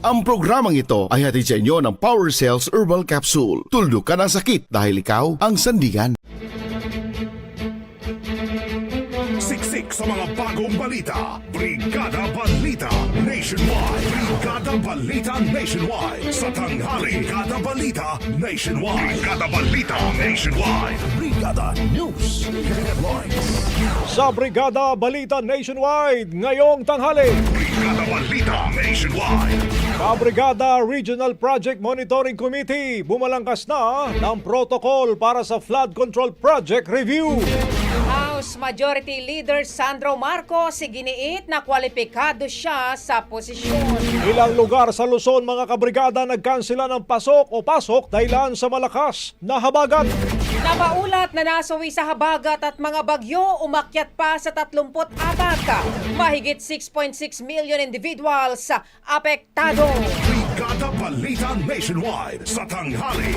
Ang programang ito ay hatid sa inyo ng Power Cells Herbal Capsule. Tuldok ka ng sakit dahil ikaw ang sandigan. Siksik sa mga bagong balita. Brigada Balita Nationwide. Brigada Balita Nationwide. Sa tanghali. Brigada Balita Nationwide. Brigada Balita Nationwide. Brigada News Headlines. Sa Brigada Balita Nationwide, ngayong tanghali. Brigada Balita Nationwide. Kabrigada Regional Project Monitoring Committee bumalangkas na ng protocol para sa flood control project review. House Majority Leader Sandro Marcos iginiit na kwalipikado siya sa posisyon. Ilang lugar sa Luzon mga kabrigada nagkansela ng pasok o pasok dahilan sa malakas na habagat. Napaulat na nasawi sa habagat at mga bagyo umakyat pa sa 34. Mahigit 6.6 million individuals sa apektado. Brigada Balita Nationwide. Sa tanghali.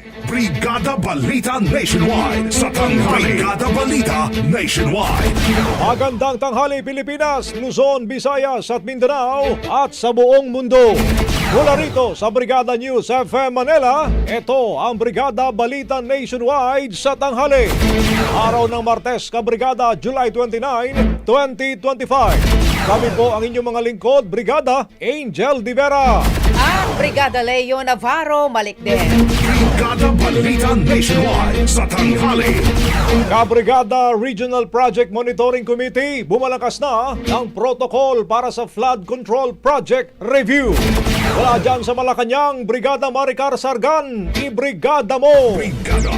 Brigada Balita Nationwide. Sa tanghali. Brigada Balita Nationwide. Magandang tanghali Pilipinas, Luzon, Visayas at Mindanao at sa buong mundo. Mula rito sa Brigada News FM Manila, ito ang Brigada Balita Nationwide sa tanghali. Araw ng Martes, Kabrigada, July 29, 2025. Kami po ang inyong mga lingkod, Brigada Angel Divera. Brigada Leo Navarro Malikden. Brigada Balita Nationwide. Sa tanghali. Kabrigada Regional Project Monitoring Committee bumalakas na ng protocol para sa flood control project review. Wala dyan sa Malacanang, Brigada Maricar Sargan, ibrigada mo! Brigada.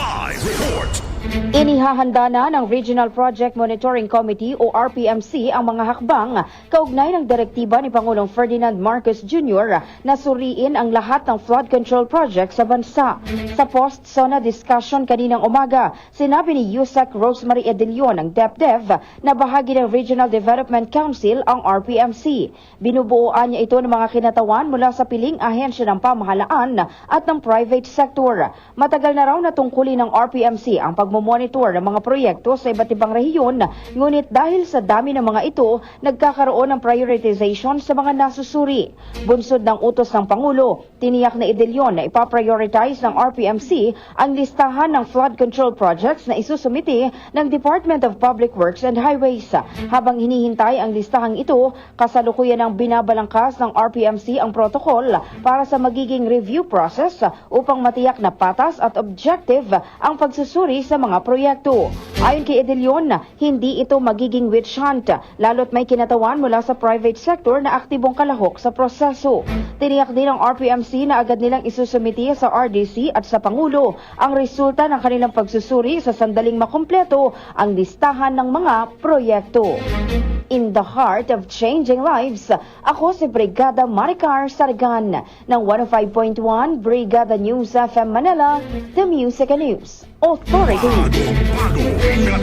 Live report. Inihahanda na ng Regional Project Monitoring Committee o RPMC ang mga hakbang kaugnay ng direktiba ni Pangulong Ferdinand Marcos Jr. na suriin ang lahat ng flood control project sa bansa. Sa post-SONA discussion kaninang umaga, sinabi ni Yusek Rosemary Edilion ng DepDev na bahagi ng Regional Development Council ang RPMC. Binubuoan niya ito ng mga kinatawan mula sa piling ahensya ng pamahalaan at ng private sector. Matagal na raw na tungkulin ng RPMC ang pag pagmomonitor ng mga proyekto sa iba't ibang rehiyon, ngunit dahil sa dami ng mga ito, nagkakaroon ng prioritization sa mga nasusuri. Bunsod ng utos ng Pangulo, tiniyak na Idelyon na ipaprioritize ng RPMC ang listahan ng flood control projects na isusumiti ng Department of Public Works and Highways. Habang hinihintay ang listahang ito, kasalukuyan ng binabalangkas ng RPMC ang protocol para sa magiging review process upang matiyak na patas at objective ang pagsusuri sa mga proyekto. Ayon kay Edelion, hindi ito magiging witch hunt, lalo't may kinatawan mula sa private sector na aktibong kalahok sa proseso. Tiniyak din ng RPMC na agad nilang isusumiti sa RDC at sa Pangulo ang resulta ng kanilang pagsusuri sa sandaling makumpleto ang listahan ng mga proyekto. In the heart of changing lives, ako si Brigada Maricar Sargan ng 105.1 Brigada News FM Manila, The Music and News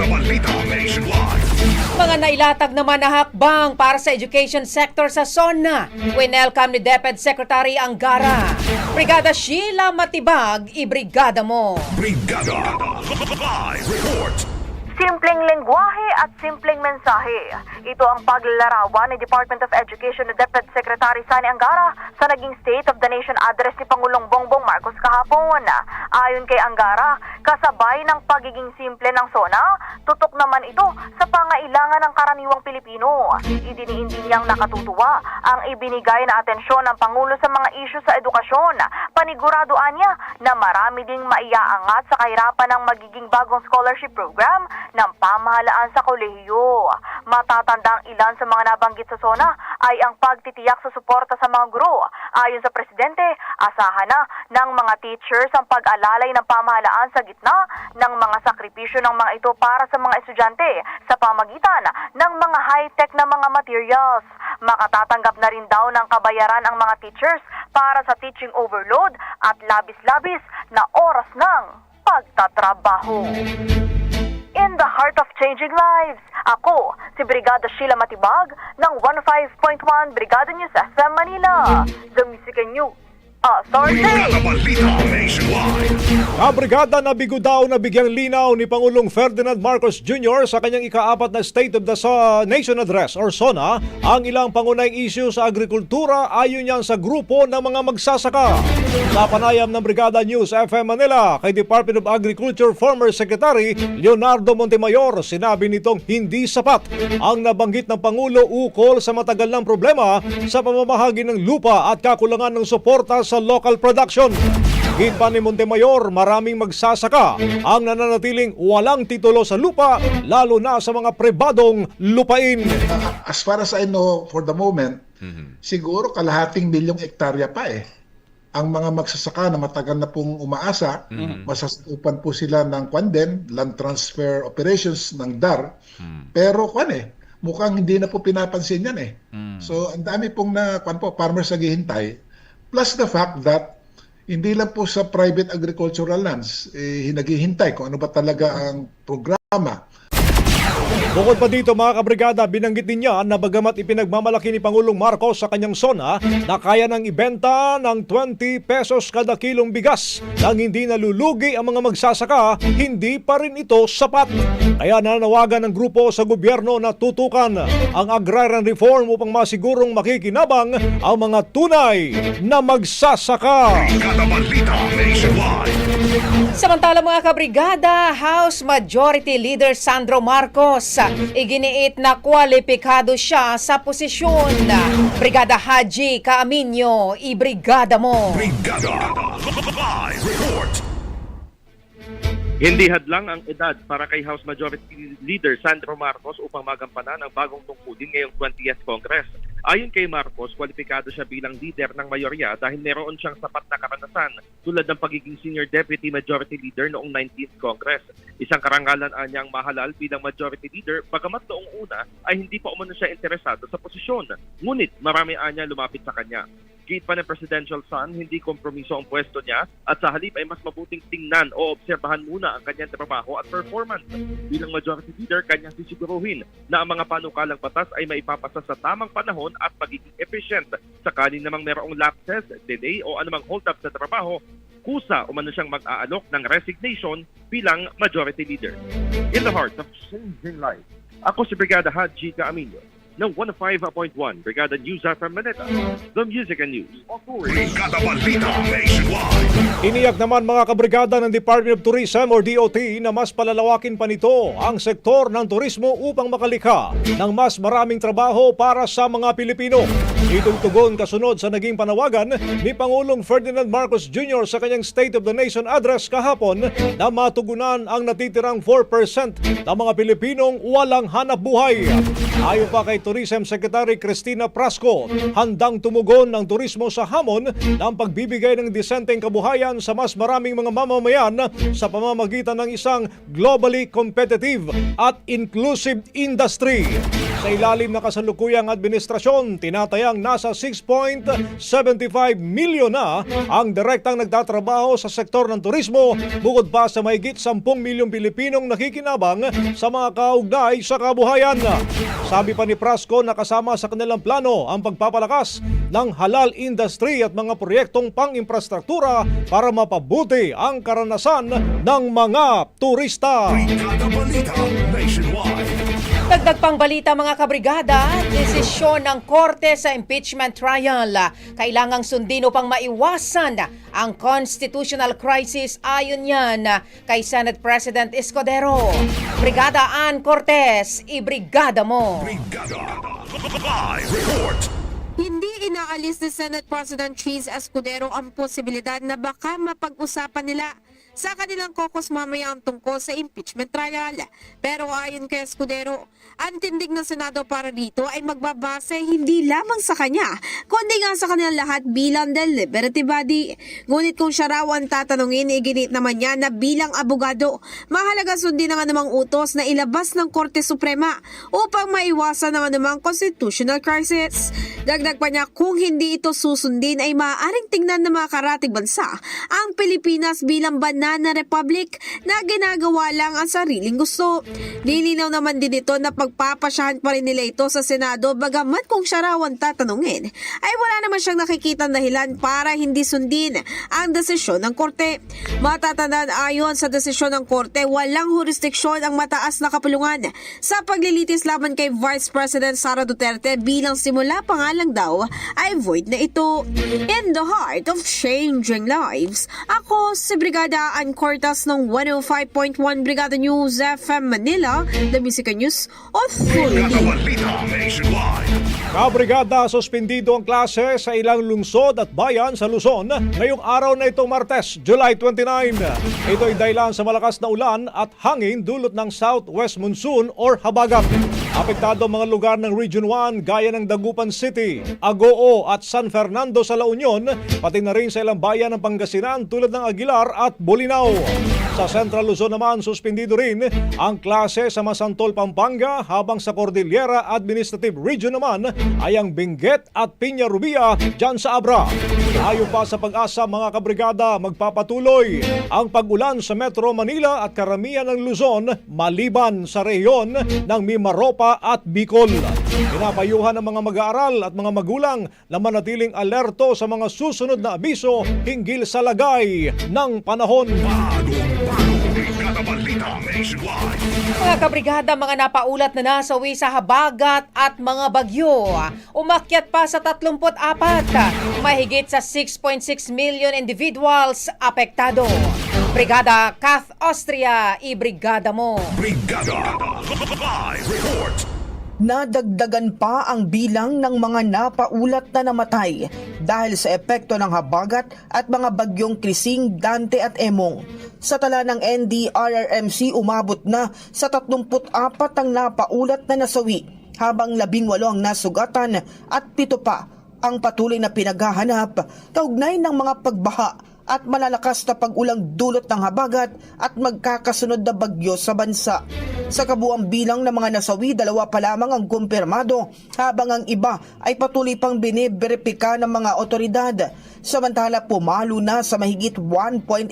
Balita Nationwide. Mga nailatag naman na hakbang para sa education sector sa SONA. Winelcome ni DepEd Secretary Angara. Brigada Sheila Matibag, ibrigada mo. Brigada Live Report. Simpleng lengguwahe at simpleng mensahe. Ito ang paglalarawan ni Department of Education ni DepEd Secretary Sani Angara sa naging State of the Nation address ni Pangulong Bongbong Marcos kahapon. Ayon kay Angara, kasabay ng pagiging simple ng SONA, tutok naman ito sa pangailangan ng karaniwang Pilipino. Idiniindi niyang nakatutuwa ang ibinigay na atensyon ng Pangulo sa mga isyu sa edukasyon. Paniguradoan niya na marami ding maiaangat sa kahirapan ng magiging bagong scholarship program ng pamahalaan sa kolehiyo. Matatandang ilan sa mga nabanggit sa SONA ay ang pagtitiyak sa suporta sa mga guro. Ayon sa Presidente, asahan na ng mga teachers ang pag-alalay ng pamahalaan sa gitna ng mga sakripisyo ng mga ito para sa mga estudyante sa pamagitan ng mga high-tech na mga materials. Makatatanggap na rin daw ng kabayaran ang mga teachers para sa teaching overload at labis-labis na oras ng pagtatrabaho. In the heart of changing lives, ako, si Brigada Sheila Matibag ng 105.1 Brigada News FM Manila, The Music and News Authority. Brigada Nationwide. Kabrigada na bigo daw na bigyang linaw ni Pangulong Ferdinand Marcos Jr. sa kanyang ikaapat na State of the Nation Address or SONA ang ilang pangunahing issue sa agrikultura ayon niyan sa grupo ng mga magsasaka. Sa panayam ng Brigada News FM Manila kay Department of Agriculture former Secretary Leonardo Montemayor, sinabi nitong hindi sapat ang nabanggit ng Pangulo ukol sa matagal ng problema sa pamamahagi ng lupa at kakulangan ng suporta sa local production. Higit pa ni Montemayor, maraming magsasaka ang nananatiling walang titulo sa lupa, lalo na sa mga pribadong lupain. as far as I know for the moment, siguro kalahating milyong ektarya pa eh. Ang mga magsasaka na matagal na pong umaasa, masasakupan po sila ng kwan din, land transfer operations ng DAR. Pero kwan eh, mukhang hindi na po pinapansin yan eh. So ang dami pong na kwan po, farmers naghihintay. Plus the fact that hindi lang po sa private agricultural lands, eh, naghihintay kung ano ba talaga ang programa Bukod pa dito mga kabrigada, binanggit niya na bagamat ipinagmamalaki ni Pangulong Marcos sa kanyang sona na kaya nang ibenta ng 20 pesos kada kilong bigas nang hindi nalulugi ang mga magsasaka, hindi pa rin ito sapat. Kaya nanawagan ng grupo sa gobyerno na tutukan ang agrarian reform upang masigurong makikinabang ang mga tunay na magsasaka. Brigada. Samantala mga kabrigada, House Majority Leader Sandro Marcos iginiit na kwalipikado siya sa posisyon. Brigada Haji Kaaminyo, ibrigada mo. Brigada Live Report. Hindi hadlang ang edad para kay House Majority Leader Sandro Marcos upang magampanan ang bagong tungkulin ngayong 20th Congress. Ayon kay Marcos, kwalipikado siya bilang leader ng mayorya dahil meron siyang sapat na karanasan tulad ng pagiging Senior Deputy Majority Leader noong 19th Congress. Isang karangalan anyang mahalal bilang Majority Leader bagamat noong una ay hindi pa umano siya interesado sa posisyon. Ngunit marami anya lumapit sa kanya. Gate pa ng presidential son, hindi kompromiso ang pwesto niya at sa halip ay mas mabuting tingnan o obserbahan muna ang kanyang trabaho at performance. Bilang majority leader, kanyang sisiguruhin na ang mga panukalang batas ay maipapasa sa tamang panahon at magiging efficient. Sakaling namang merong lapses, delay o anumang hold up sa trabaho, kusa umano siyang mag-aalok ng resignation bilang majority leader. In the heart of changing life, ako si Brigada Haji Caaminio ng 105.1 Brigada News FM Manila, the Music and News Authority. Iniyak naman mga kabrigada ng Department of Tourism or DOT na mas palalawakin pa nito ang sektor ng turismo upang makalikha ng mas maraming trabaho para sa mga Pilipino. Itong tugon kasunod sa naging panawagan ni Pangulong Ferdinand Marcos Jr. sa kanyang State of the Nation address kahapon na matugunan ang natitirang 4% ng mga Pilipinong walang hanap buhay. Ayon pa kay Tourism Secretary Cristina Prasco, handang tumugon ng turismo sa hamon ng pagbibigay ng disenteng kabuhayan sa mas maraming mga mamamayan sa pamamagitan ng isang globally competitive at inclusive industry. Sa ilalim ng kasalukuyang administrasyon, tinatayang nasa 6.75 milyon na ang direktang nagtatrabaho sa sektor ng turismo bukod pa sa mahigit 10 milyong Pilipinong nakikinabang sa mga kaugnay sa kabuhayan. Sabi pa ni Prasco na kasama sa kanilang plano ang pagpapalakas ng halal industry at mga proyektong pang-infrastruktura para mapabuti ang karanasan ng mga turista. Balita Nationwide. Dagdag pang balita mga kabrigada, desisyon ng korte sa impeachment trial. Kailangang sundin upang maiwasan ang constitutional crisis ayon yan kay Senate President Escudero. Brigada Ann Cortez, ibrigada mo. Brigada. Live report. Hindi inaalis ni Senate President Cheese Escudero ang posibilidad na baka mapag-usapan nila sa kanilang caucus mamaya ang tungkol sa impeachment trial. Pero ayon kay Escudero, ang tindig ng Senado para dito ay magbabase hindi lamang sa kanya, kundi nga sa kanilang lahat bilang deliberative body. Ngunit kung siya raw ang tatanungin, iginit naman niya na bilang abogado, mahalaga sundin ang anumang utos na ilabas ng Korte Suprema upang maiwasan ang anumang constitutional crisis. Dagdag pa niya, kung hindi ito susundin ay maaaring tingnan ng mga karating bansa ang Pilipinas bilang banana republic na ginagawa lang ang sariling gusto. Nilinaw naman din ito na pagpapasyahan pa rin nila ito sa Senado bagamat kung siya raw ang tatanungin ay wala naman siyang nakikita dahilan para hindi sundin ang desisyon ng Korte. Matatandaan ayon sa desisyon ng Korte, walang jurisdiksyon ang mataas na kapulungan sa paglilitis laban kay Vice President Sara Duterte bilang simula pa nga daw ay void na ito. In the heart of changing lives, ako si Brigada Ann Cortas ng 105.1 Brigada News FM Manila, the Music News Authority. Kabrigada, suspendido ang klase sa ilang lungsod at bayan sa Luzon ngayong araw na ito Martes, July 29. Ito ay dahilan sa malakas na ulan at hangin dulot ng southwest monsoon or habagat. Apektado ang mga lugar ng Region 1 gaya ng Dagupan City, Agoo at San Fernando sa La Union, pati na rin sa ilang bayan ng Pangasinan tulad ng Aguilar at Bolinao. Sa Central Luzon naman, suspendido rin ang klase sa Masantol, Pampanga habang sa Cordillera Administrative Region naman ay ang Benguet at Piña Rubia dyan sa Abra. Ayon pa sa pag-asa mga kabrigada, magpapatuloy ang pag-ulan sa Metro Manila at karamihan ng Luzon maliban sa rehiyon ng Mimaropa at Bicol. Pinapayuhan ng mga mag-aaral at mga magulang na manatiling alerto sa mga susunod na abiso hinggil sa lagay ng panahon. Bagong Mga kabrigada, mga napaulat na nasawi sa habagat at mga bagyo. Umakyat pa sa 34. Mahigit sa 6.6 million individuals apektado. Brigada Kath Austria, ibrigada mo. Brigada. Live report. Nadagdagan pa ang bilang ng mga napaulat na namatay dahil sa epekto ng habagat at mga bagyong Krising, Dante at Emong. Sa tala ng NDRRMC umabot na sa 34 ang napaulat na nasawi habang 18 ang nasugatan at pito pa ang patuloy na pinaghahanap kaugnay ng mga pagbaha at malalakas na pag-ulang dulot ng habagat at magkakasunod na bagyo sa bansa. Sa kabuang bilang ng mga nasawi, dalawa pa lamang ang kumpirmado habang ang iba ay patuloy pang biniberipika ng mga otoridad. Samantala pumalo na sa mahigit 1.8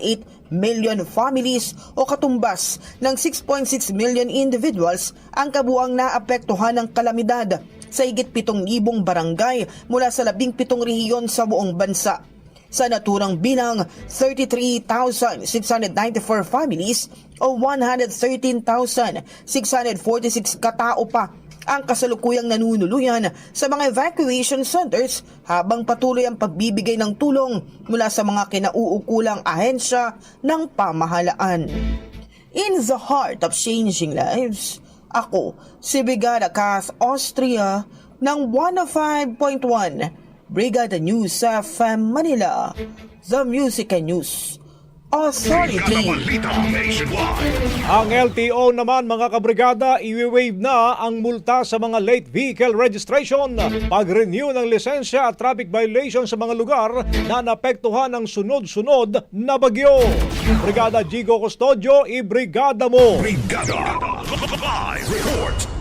million families o katumbas ng 6.6 million individuals ang kabuang naapektuhan ng kalamidad sa higit 7,000 barangay mula sa 17 rehiyon sa buong bansa. Sa naturang bilang 33,694 families o 113,646 katao pa ang kasalukuyang nanunuluyan sa mga evacuation centers habang patuloy ang pagbibigay ng tulong mula sa mga kinauukulang ahensya ng pamahalaan. In the heart of changing lives, ako si Brigada Cass Austria ng 105.1 Brigada News FM Manila, The Music and News Authority. Ang LTO naman mga kabrigada, iwi-waive na ang multa sa mga late vehicle registration, pag-renew ng lisensya at traffic violation sa mga lugar na napektuhan ng sunod-sunod na bagyo. Brigada Gigo Custodio, i-brigada mo! Brigada. Live report.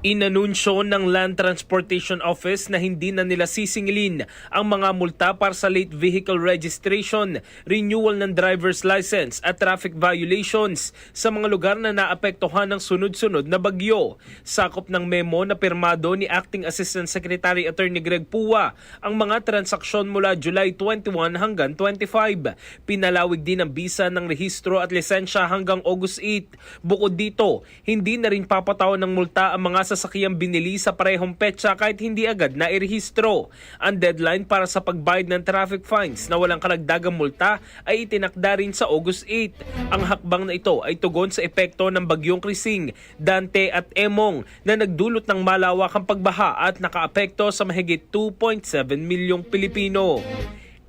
Inanunsyo ng Land Transportation Office na hindi na nila sisingilin ang mga multa para sa late vehicle registration, renewal ng driver's license at traffic violations sa mga lugar na naapektuhan ng sunod-sunod na bagyo. Sakop ng memo na pirmado ni Acting Assistant Secretary Attorney Greg Pua ang mga transaksyon mula July 21 hanggang 25. Pinalawig din ang bisa ng rehistro at lisensya hanggang August 8. Bukod dito, hindi na rin papatawan ng multa ang mga sasakyang binili sa parehong petsa kahit hindi agad na irehistro. Ang deadline para sa pagbayad ng traffic fines na walang karagdagang multa ay itinakda rin sa August 8. Ang hakbang na ito ay tugon sa epekto ng bagyong Krising, Dante at Emong na nagdulot ng malawakang pagbaha at nakaapekto sa mahigit 2.7 milyong Pilipino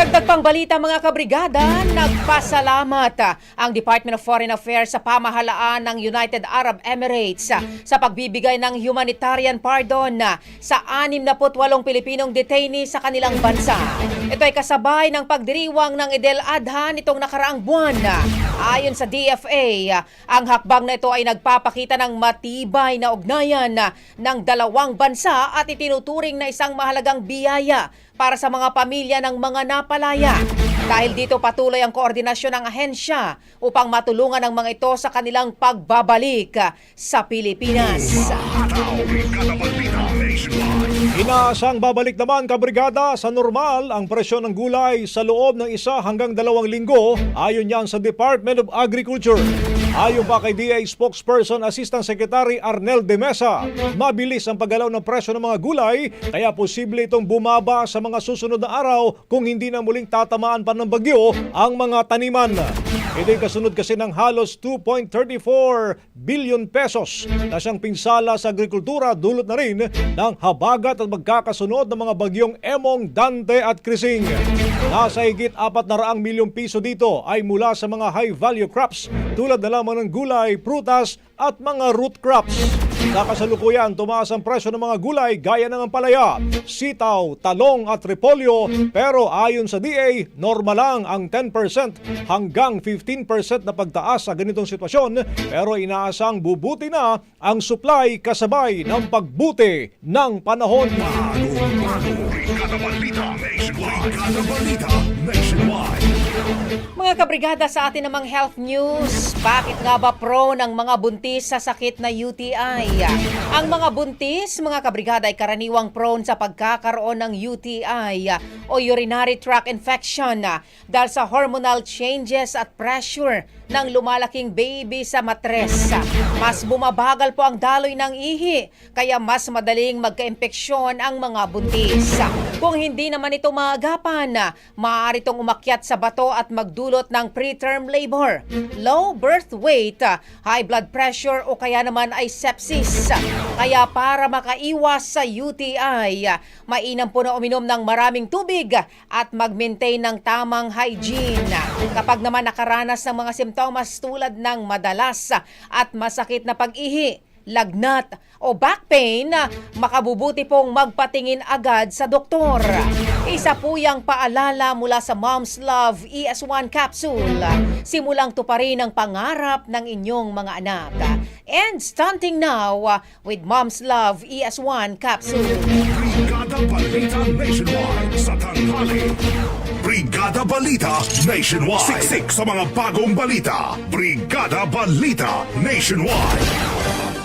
Dagdag balita mga kabrigada, nagpasalamat ang Department of Foreign Affairs sa pamahalaan ng United Arab Emirates sa pagbibigay ng humanitarian pardon sa 68 Pilipinong detainee sa kanilang bansa. Ito ay kasabay ng pagdiriwang ng Idel Adha nitong nakaraang buwan. Ayon sa DFA, ang hakbang na ito ay nagpapakita ng matibay na ugnayan ng dalawang bansa at itinuturing na isang mahalagang biyaya para sa mga pamilya ng mga napalaya. Dahil dito patuloy ang koordinasyon ng ahensya upang matulungan ang mga ito sa kanilang pagbabalik sa Pilipinas. Inaasang babalik naman kabrigada sa normal ang presyo ng gulay sa loob ng isa hanggang dalawang linggo ayon yan sa Department of Agriculture. Ayon pa kay DA spokesperson Assistant Secretary Arnel de Mesa, mabilis ang paggalaw ng presyo ng mga gulay kaya posible itong bumaba sa mga susunod na araw kung hindi na muling tatamaan pa ng bagyo ang mga taniman. Ito'y kasunod kasi ng halos 2.34 billion pesos na siyang pinsala sa agrikultura dulot na rin ng habagat at magkakasunod ng mga bagyong Emong, Dante at Krising. Nasa higit 400 milyong piso dito ay mula sa mga high-value crops tulad na lamang ng gulay, prutas at mga root crops. Sa kasalukuyan, tumaas ang presyo ng mga gulay gaya ng ampalaya, sitaw, talong at repolyo. Pero ayon sa DA, normal lang ang 10% hanggang 15% na pagtaas sa ganitong sitwasyon. Pero inaasang bubuti na ang supply kasabay ng pagbuti ng panahon. Brigada Balita Mga kabrigada sa atin namang health news, bakit nga ba pro ng mga buntis sa sakit na UTI? Ang mga buntis, mga kabrigada ay karaniwang prone sa pagkakaroon ng UTI o urinary tract infection dahil sa hormonal changes at pressure ng lumalaking baby sa matres. Mas bumabagal po ang daloy ng ihi, kaya mas madaling magka-impeksyon ang mga buntis. Kung hindi naman ito maagapan, maaari itong umakyat sa bato at magdulot ng preterm labor, low birth weight, high blood pressure o kaya naman ay sepsis. Kaya para makaiwas sa UTI, mainam po na uminom ng maraming tubig at mag-maintain ng tamang hygiene. Kapag naman nakaranas ng mga simptomas tulad ng madalas at masakit na pag-ihi, lagnat o back pain, makabubuti pong magpatingin agad sa doktor. Isa po yung paalala mula sa Mom's Love ES1 capsule. Simulang tuparin ang pangarap ng inyong mga anak. And stunting now with Mom's Love ES1 capsule. Brigada Balita Nationwide sa tanghali. Brigada Balita Nationwide. Siksik sa mga bagong balita. Brigada Balita Nationwide.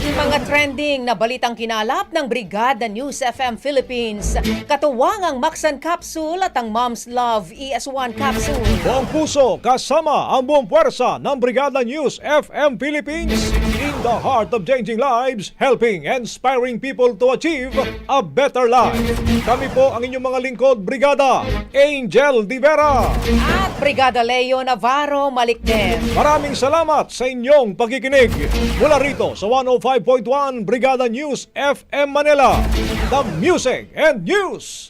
Mga trending na balitang kinalap ng Brigada News FM Philippines. Katuwang ang Maxan Capsule at ang Mom's Love ES1 Capsule. Buong puso kasama ang buong puwersa ng Brigada News FM Philippines in the heart of changing lives, helping and inspiring people to achieve a better life. Kami po ang inyong mga lingkod, Brigada Angel Di Vera. At Brigada Leo Navarro Malikden. Maraming salamat sa inyong pagkikinig. Mula rito sa 105.1 Brigada News FM Manila, the Music and News